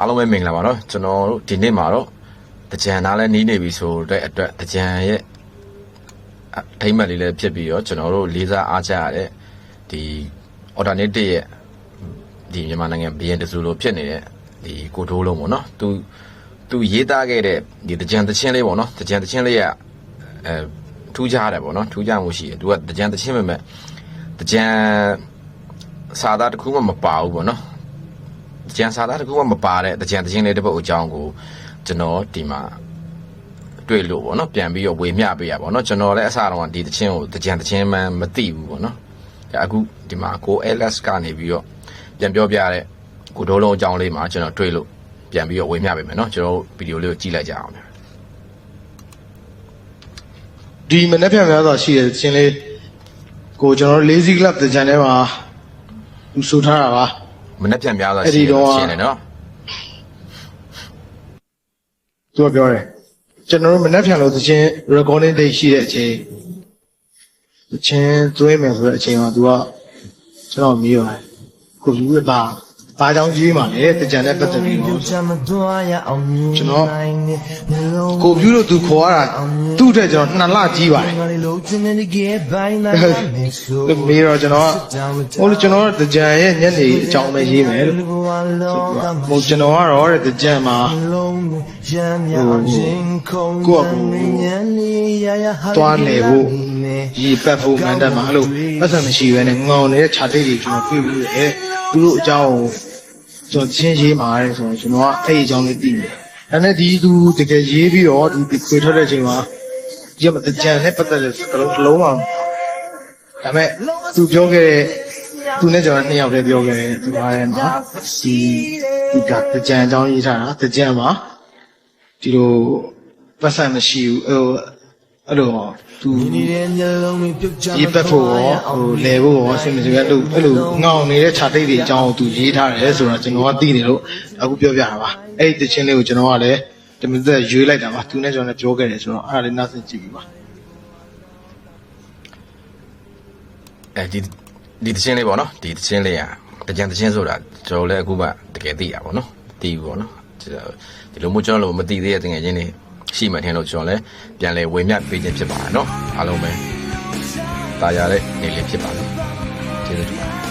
အားလုံးပဲမင်္ဂလာပါနော်ကျွန်တော်တို့ဒီနေ့မှာတော့တကြံသားလည်းနီးနေပြီဆိုတဲ့အတွက်တကြံရဲ့အထိမ့်မှတ်လေးလည်းဖြစ်ပြီးတော့ကျွန်တော်တို့လေးစားအားကြရတဲ့ဒီ alternative ရဲ့ဒီမြန်မာနိုင်ငံဘီယန်တစုလိုဖြစ်နေတဲ့ဒီကိုတိုးလုံးပေါ့နော်သူသူရေးသားခဲ့တဲ့ဒီတကြံတချင်းလေးပေါ့နော်တကြံတချင်းလေးကအဲထူးခြားတယ်ပေါ့နော်ထူးခြားမှုရှိတယ်သူကတကြံတချင်းပဲမဲ့တကြံစာသားတစ်ခုမှမပါဘူးပေါ့နော် ကြံစာသားတစ်ခုမှမပါတဲ့တကြံတခြင်းလေးတစ်ပုတ်အကြောင်းကိုကျွန်တော်ဒီမှာတွေ့လို့ပေါ့နော်ပြန်ပြီးတော့ဝေမျှပေးရပါတော့ကျွန်တော်လည်းအစတော့ဒီတခြင်းကိုတကြံတခြင်းမှမသိဘူးပေါ့နော်အဲအခုဒီမှာကို LS ကနေပြီးတော့ပြန်ပြောပြတဲ့ကိုဒိုးလုံးအကြောင်းလေးမှာကျွန်တော်တွေ့လို့ပြန်ပြီးတော့ဝေမျှပေးမယ်နော်ကျွန်တော်ဗီဒီယိုလေးကိုကြည့်လိုက်ကြအောင်ဗျာဒီမနေ့ပြန်များစွာရှိတဲ့ချင်းလေးကိုကျွန်တော်တို့ lazy club တကြံထဲမှာသူဆိုထားတာပါ မနေ့ပြန်များစွာအဲ့ဒီရှိတော့တယ်ရှင်းတယ်နော်သူကပြောတယ်ကျွန်တော်တို့မနေ့ပြန်လို့တချင်း recording date ရှိတဲ့အချိန်တချင်းသွင်းမယ်ဆိုတဲ့အချိန်မှာသူကကျွန်တော်မေးပါတယ်ကိုလူကဘာ ဘာကြောင့်ကြီးမှလဲတကြံနဲ့ပတ်သက်ပြီးတော့ကျွန်တော်ကိုပြူလို့သူခေါ်ရတာသူ့အတွက်ကျွန်တော်နှစ်လကြီးပါတယ်မေးတော့ကျွန်တော်ကဟိုလိုကျွန်တော်ကတကြံရဲ့ညနေအကြောင်းပဲရေးမယ်လို့ဟိုကျွန်တော်ကတော့တဲ့တကြံမှာသွားနေဖို့ဒီပတ်ဖို့မန်တက်မှာအဲ့လိုပတ်စံမရှိဘဲနဲ့ငောင်နေတဲ့ခြာတိတ်တွေကျွန်တော်တွေ့ပြီးရဲသူတို့အကြောင်းကို ကျွန်တော်ချင်းရေးမှာတဲ့ဆိုတော့ကျွန်တော်ကအဲ့ဒီအကြောင်းလေးသိတယ်ဒါနဲ့ဒီသူတကယ်ရေးပြီးတော့ဒီခွေထွက်တဲ့အချိန်မှာဒီမှာတကြံနဲ့ပတ်သက်တဲ့စကလုံးတစ်လုံးမှာဒါပေမဲ့သူပြောခဲ့တဲ့သူနဲ့ကျွန်တော်နှစ်ယောက်တည်းပြောခဲ့တဲ့သူအားထဲမှာဒီဒီကတကြံအကြောင်းရေးထားတာတကြံမှာဒီလိုပတ်စံမရှိဘူးဟို အဲ့လိုသူရေးပတ်ဖို့ရောဟိုလဲဖို့ရောအဆင်မပြေအဲ့လိုအဲ့လိုငောင်နေတဲ့ခြာတိတ်တွေအကြောင်းကိုသူရေးထားတယ်ဆိုတော့ကျွန်တော်ကသိနေလို့အခုပြောပြတာပါအဲ့ဒီတခြင်းလေးကိုကျွန်တော်ကလည်းတမင်သက်ရွေးလိုက်တာပါသူနဲ့ကျွန်တော်လည်းပြောခဲ့တယ်ဆိုတော့အဲ့ဒါလေးနားဆင်ကြည့်ပြီပါအဲဒီဒီတခြင်းလေးပေါ့နော်ဒီတခြင်းလေးอ่ะတကြံတခြင်းဆိုတာကျွန်တော်လည်းအခုမှတကယ်သိရပါဘောနော်သိဘူးပေါ့နော်ကျွန်တော်ဒီလိုမျိုးကျွန်တော်လည်းမသိသေးတဲ့တကယ်ချင်းနေ ရှိမှထင်လို့ကျွန်တော်လည်းပြန်လဲဝေမျှပေးခြင်းဖြစ်ပါတယ်နော်အားလုံးပဲတာယာတဲ့နေလေးဖြစ်ပါလို့ကျေးဇူးတင်ပါတယ်